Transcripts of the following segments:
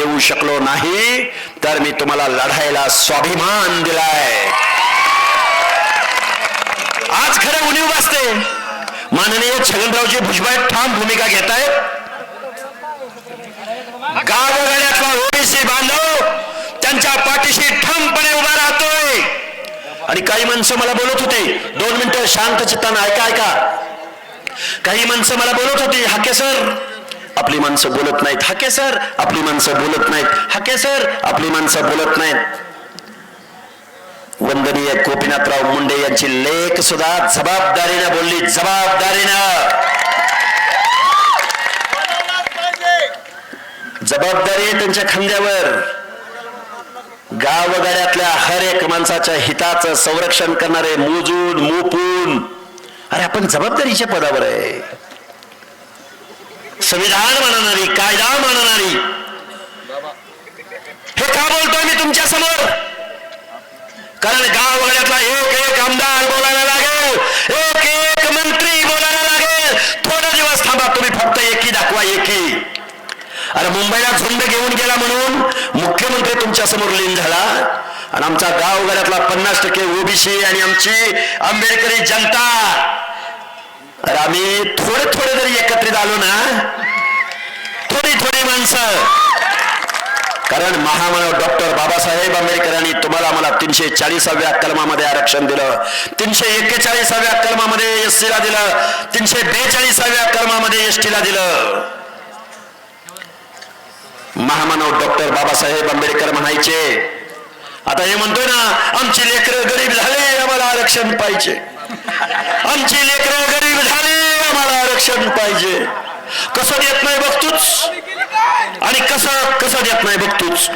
देऊ शकलो नाही तर मी तुम्हाला लढायला स्वाभिमान दिलाय. आज खरं उणीव बसते माननीय छगनरावजी भुजबळ ठाम भूमिका घेत आहेत गावगाड्यातला ओबीसी बांधव त्यांच्या पाठीशी ठामपणे उभा राहतोय. आणि काही माणसं मला बोलत होते. दोन मिनिटं शांत चित्तानं ऐका ऐका. काही माणसं मला बोलत होती. हाके सर आपली माणसं बोलत नाहीत. हाके सर आपली माणसं बोलत नाहीत. हाके सर आपली माणसं बोलत नाहीत. वंदनीय गोपीनाथराव मुंडे यांची लेख सुद्धा जबाबदारीनं बोलली. जबाबदारीनं. जबाबदारी त्यांच्या खांद्यावर. गावगाड्यातल्या हर एक माणसाच्या हिताचं संरक्षण करणारे मोजून मोपून. अरे आपण जबाबदारीच्या पदावर आहे. संविधान मानणारी कायदा मानणारी. हे का बोलतोय मी तुमच्यासमोर? कारण गावगाड्यातला एक एक आमदार बोलायला लागेल एक एक मंत्री बोलायला लागेल. थोडा दिवस थांबा तुम्ही फक्त एकी दाखवा एकी. अरे मुंबईला झुंड घेऊन गेला म्हणून मुख्यमंत्री तुमच्यासमोर लीन झाला. आणि आमचा गावगाड्यातला पन्नास टक्के ओबीसी आणि आमची आंबेडकरी जनता अरे आम्ही थोडे थोडे जरी एकत्रित आलो ना थोडी थोडी माणसं. कारण महामानव डॉक्टर बाबासाहेब आंबेडकरांनी तुम्हाला मला तीनशे चाळीसाव्या कलमामध्ये आरक्षण दिलं तीनशे एक्केचाळीसाव्या कलमामध्ये एस ला दिलं तीनशे बेचाळीसाव्या कलमामध्ये एस टीला दिलं. महामानव डॉक्टर बाबासाहेब आंबेडकर म्हणायचे आता हे म्हणतोय ना आमची लेकरं गरीब झाले आम्हाला आरक्षण पाहिजे. आमची लेकरं गरीब झाले आम्हाला आरक्षण पाहिजे. कसं देत नाही बघतोच. आणि कसं कसं देत नाही बघतोच.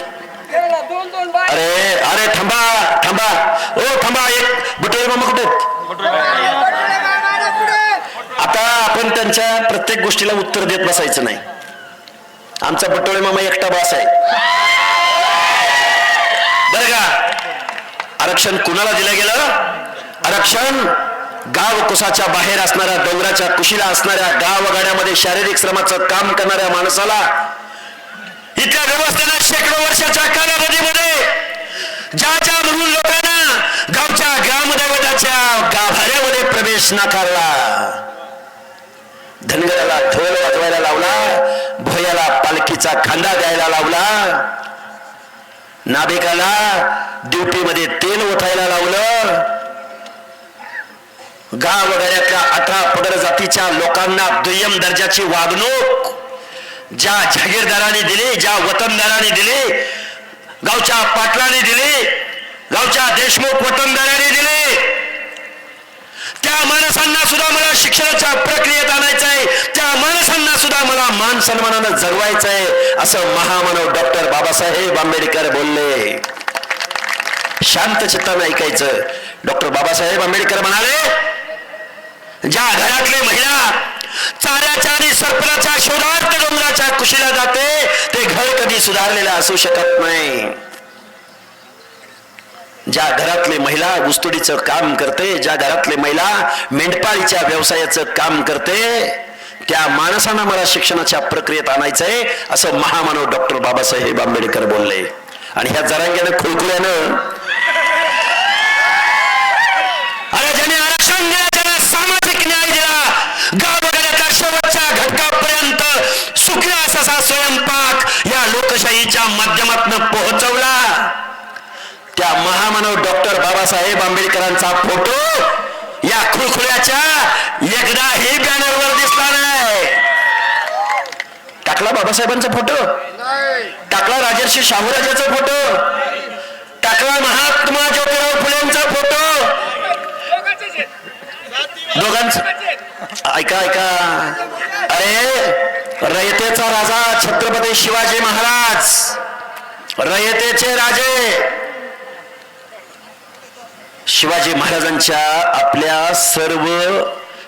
अरे अरे थांबा थांबा. ओ थांबा एक बुटेल मामा कुठे आता आपण त्यांच्या प्रत्येक गोष्टीला उत्तर देत बसायचं नाही. आमचा बटोळे मामा एकटा बास आहे. बरं का? आरक्षण कुणाला दिलं गेलं? आरक्षण गाव कुसाच्या बाहेर असणाऱ्या डोंगराच्या कुशीला असणाऱ्या गावगाड्यामध्ये शारीरिक श्रमाचं काम करणाऱ्या माणसाला इथल्या व्यवस्थेला शेकडो वर्षाच्या कालावधीमध्ये ज्या ज्या म्हणून लोकांना गावच्या ग्रामदैवताच्या गाभाऱ्यामध्ये प्रवेश नाकारला धनगराला ढोल वाजवायला लावला भोयाला पालखीचा खांदा द्यायला लावला नाभिकाला ड्युटीमध्ये तेल ओथायला लावलं गाव वगैरेतल्या अठरा पदर जातीच्या लोकांना दुय्यम दर्जाची वागणूक ज्या जागीरदाराने दिली ज्या वतनदाराने दिली गावच्या पाटलाने दिली गावच्या देशमुख वतनदाराने दिली. त्या माणसांना सुद्धा मला शिक्षणाच्या प्रक्रियेत आणायचं आहे त्या माणसांना सुद्धा मला मान सन्मानानं जगवायचं आहे असं महामानव डॉक्टर बाबासाहेब आंबेडकर बोलले. शांत चित्तानं ऐकायचं. डॉक्टर बाबासाहेब आंबेडकर म्हणाले ज्या घरातली महिला चाऱ्याच्या आणि सरपणाच्या शोधार्थ डोंगराच्या कुशीला जाते ते घर कधी सुधारलेलं असू शकत नाही. ज्या घरातली महिला गुस्तुडीचं काम करते ज्या घरातली महिला मेंढपाळीच्या व्यवसायाचं काम करते त्या माणसांना मला शिक्षणाच्या प्रक्रियेत आणायचंय असं महामानव डॉक्टर बाबासाहेब आंबेडकर बोलले. आणि ह्या जरांग्यानं खुळखुळ्यानं कसा स्वयंपाक या लोकशाहीच्या माध्यमातून पोहोचवला. त्या महामानव डॉक्टर बाबासाहेब आंबेडकरांचा फोटो या खुळखुळ्याच्या एकदाही बॅनरवर दिसला नाही. टाकला बाबासाहेबांचा फोटो? टाकला राजर्षी शाहूराजाचा फोटो? टाकला महात्मा ज्योतिराव फुलेंचा फोटो? दोघांच ऐका ऐका. अरे रयतेचा राजा छत्रपती शिवाजी महाराज. रयतेचे राजे. शिवाजी महाराजांच्या आपल्या सर्व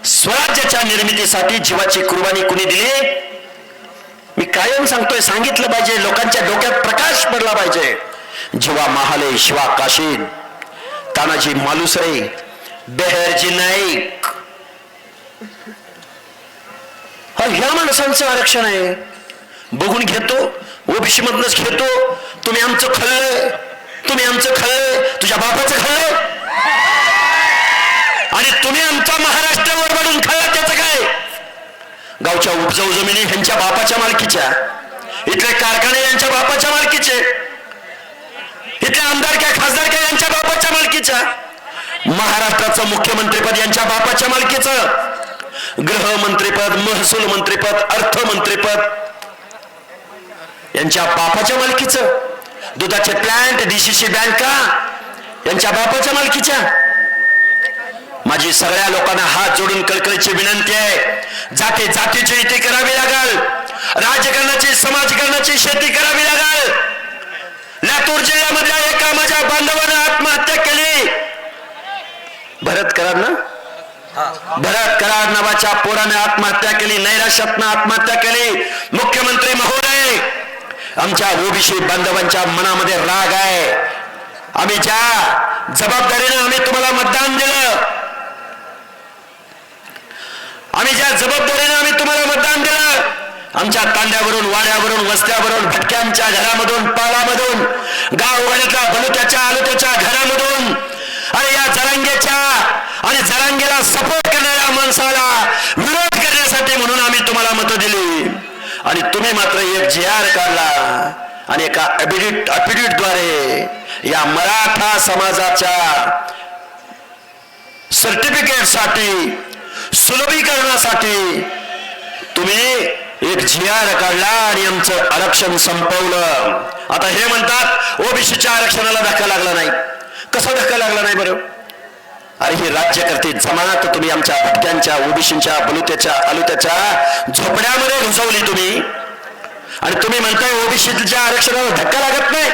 स्वराज्याच्या निर्मितीसाठी जीवाची कुर्बानी कुणी दिली? मी कायम सांगतोय सांगितलं पाहिजे लोकांच्या डोक्यात प्रकाश पडला पाहिजे. जीवा महाले शिवा काशीद तानाजी मालुसरे बेहरजी नाईक. हा ह्या माणसांचं आरक्षण आहे. बघून घेतो ओबीसीमधनच घेतो. तुम्ही आमचं खाल्लंय तुम्ही आमचं खाल्लंय तुझ्या बापाचं खाल्लंय. आणि तुम्ही आमचा महाराष्ट्रावर वाढून खाल्ला त्याचं काय? गावच्या उपजाऊ जमिनी ह्यांच्या बापाच्या मालकीच्या. इथले कारखाने यांच्या बापाच्या मालकीचे. इथले आमदार काय खासदार काय यांच्या बापाच्या मालकीच्या. महाराष्ट्राचं मुख्यमंत्रीपद यांच्या बापाच्या मालकीचं. गृहमंत्रीपद महसूल मंत्रीपद अर्थमंत्रीपद. यांच्या बापाच्या मालकीचं. दुधाचे प्लांट डीसीसी बँका यांच्या बापाच्या मालकीच्या. माझी सगळ्या लोकांना हात जोडून कळकळीची विनंती आहे. जाती जातीची युती करावी लागल. राजकारणाची समाजकारणाची शेती करावी लागल. लातूर जिल्ह्यामधल्या एका माझ्या बांधवानं आत्महत्या केली. भरत करार ना? भरत कराड नावाच्या पोराने आत्महत्या केली नैराश्यातनं आत्महत्या केली. मुख्यमंत्री महोदय आमच्या ओबीसी बांधवांच्या मनामध्ये राग आहे. आम्ही ज्या जबाबदारीने आम्ही तुम्हाला मतदान दिलं आम्ही ज्या जबाबदारीने आम्ही तुम्हाला मतदान दिलं आमच्या तांड्यावरून वाड्यावरून वस्त्यावरून भटक्यांच्या घरामधून पालामधून गाववाड्यातल्या बलुत्याच्या आलुत्याच्या घरामधून अरे या जरांगेच्या आणि जरांगेला सपोर्ट करणाऱ्या माणसाला विरोध करण्यासाठी म्हणून आम्ही तुम्हाला मतं दिली. आणि तुम्ही मात्र एक जी आर काढला आणि एका अपिडिट अपिडिटद्वारे या मराठा समाजाच्या सर्टिफिकेटसाठी सुलभीकरणासाठी तुम्ही एक जी काढला आणि आमचं आरक्षण संपवलं. आता हे म्हणतात ओबीसीच्या आरक्षणाला धक्का लागला नाही. कसा धक्का लागला नाही बरं? अरे हे राज्य करते. जमात तुम्ही आमच्या भटक्यांच्या ओबीसीच्या बलुत्याच्या अलुत्याच्या झोपड्यामध्ये घुसवली तुम्ही. आणि तुम्ही म्हणताय ओबीसीच्या आरक्षणाला धक्का लागत नाही.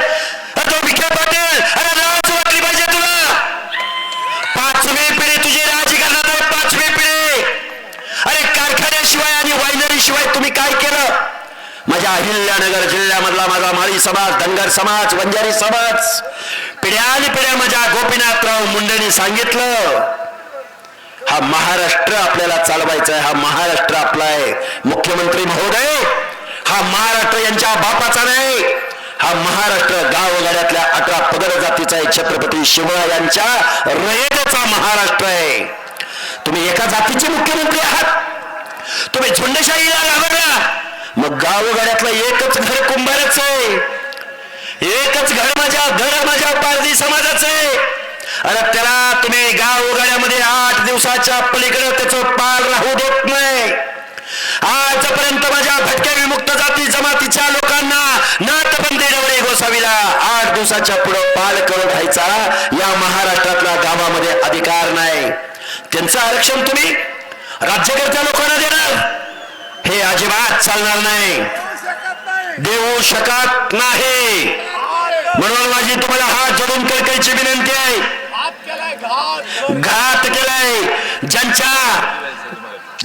तो विखे पाटील अरे लाज वाटली पाहिजे तुला. पाचवी पिढी तुझी राजकारणात आहे पाचवी पिढी. अरे कारखान्याशिवाय आणि वायनरी शिवाय तुम्ही काय केलं? माझ्या अहिल्यानगर जिल्ह्यामधला माझा माळी समाज धनगर समाज वंजारी समाज पिढ्या आणि पिढ्या माझ्या गोपीनाथ सांगितलं. हा महाराष्ट्र आपल्याला चालवायचा आहे हा महाराष्ट्र आपला आहे. मुख्यमंत्री महोदय हा महाराष्ट्र यांच्या बापाचा नाही. हा महाराष्ट्र गावगाड्यातल्या अकरा पदर जातीचा आहे. छत्रपती शिवरायांच्या रयतेचा महाराष्ट्र आहे. तुम्ही एका जातीचे मुख्यमंत्री आहात. तुम्ही झुंडशाहीला लागला. मग गावगाड्यातलं एकच घर कुंभारच आहे. एकच घर माझ्या घर माझ्या पारधी समाजाचं आहे. अरे त्याला तुम्ही गावगाड्यामध्ये आठ दिवसाच्या पलीकडे त्याचं पाल राहू देत नाही. आजपर्यंत माझ्या भटक्या विमुक्त जाती जमातीच्या लोकांना नाथबंदी डवळे गोसावीला आठ दिवसाच्या पुढे पाल करून राहायचा या महाराष्ट्रातल्या गावामध्ये अधिकार नाही. त्यांचं आरक्षण तुम्ही राज्यकर्त्या लोकांना देणार. हे अजिबात चालणार नाही. देऊ शकत नाही. म्हणून माझी तुम्हाला हात जोडून कळकळीची विनंती आहे. घात केलाय ज्यांच्या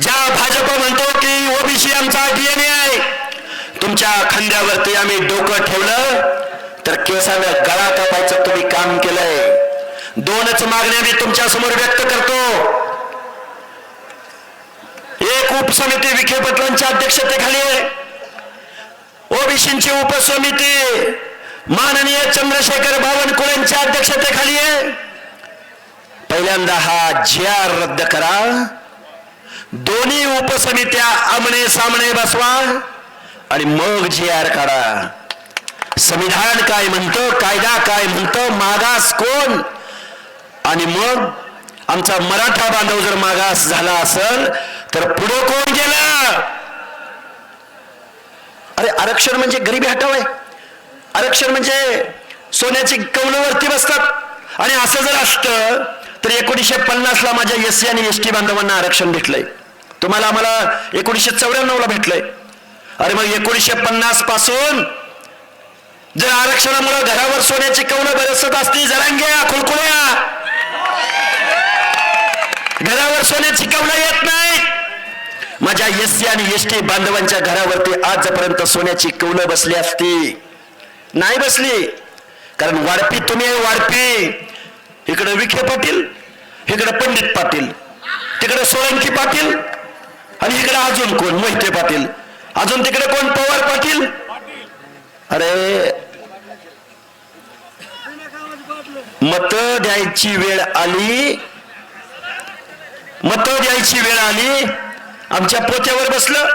ज्या भाजप म्हणतो की ओबीसी आमचा डीएनए आहे तुमच्या खांद्यावरती आम्ही डोकं ठेवलं तर केसानं गळा कापायचं तुम्ही काम केलंय. दोनच मागण्या मी तुमच्यासमोर व्यक्त करतो. एक उपसमिती विखे पाटलांच्या अध्यक्षतेखाली ओबीसींची उपसमिती माननीय चंद्रशेखर बावनकुळेंच्या अध्यक्षतेखाली आहे. पहिल्यांदा हा जी आर रद्द करा. दोन्ही उपसमित्या आमने सामने बसवा आणि मग जी आर काढा. संविधान काय म्हणतं कायदा काय म्हणतं मागास कोण? आणि मग आमचा मराठा बांधव जर मागास झाला असेल तर पुढे कोण गेला? अरे आरक्षण म्हणजे गरिबी हटावय आरक्षण म्हणजे सोन्याची कवलवरती बसतात. आणि असं जर असतं तर एकोणीसशे पन्नासला माझ्या एस सी आणि एस टी बांधवांना आरक्षण भेटलंय. तुम्हाला आम्हाला एकोणीसशे चौऱ्याण्णवला भेटलंय. अरे मग एकोणीसशे पन्नासपासून जर आरक्षणामुळे घरावर सोन्याची कवलं बरसत असती जरांग्या खुळखुळ्या. घरावर सोन्याची कवलं येत नाही माझ्या एस सी आणि एस टी बांधवांच्या घरावरती आजपर्यंत सोन्याची कवलं बसली असती. नाही बसली. कारण वाढपी तुम्ही वाढपी. इकडे विखे पाटील इकडे पंडित पाटील तिकडे सोळंकी पाटील आणि इकडे अजून कोण? मोहिते पाटील. अजून तिकडे कोण? पवार पाटील. अरे मत द्यायची वेळ आली. मत द्यायची वेळ आली. आमच्या पोत्यावर बसलं.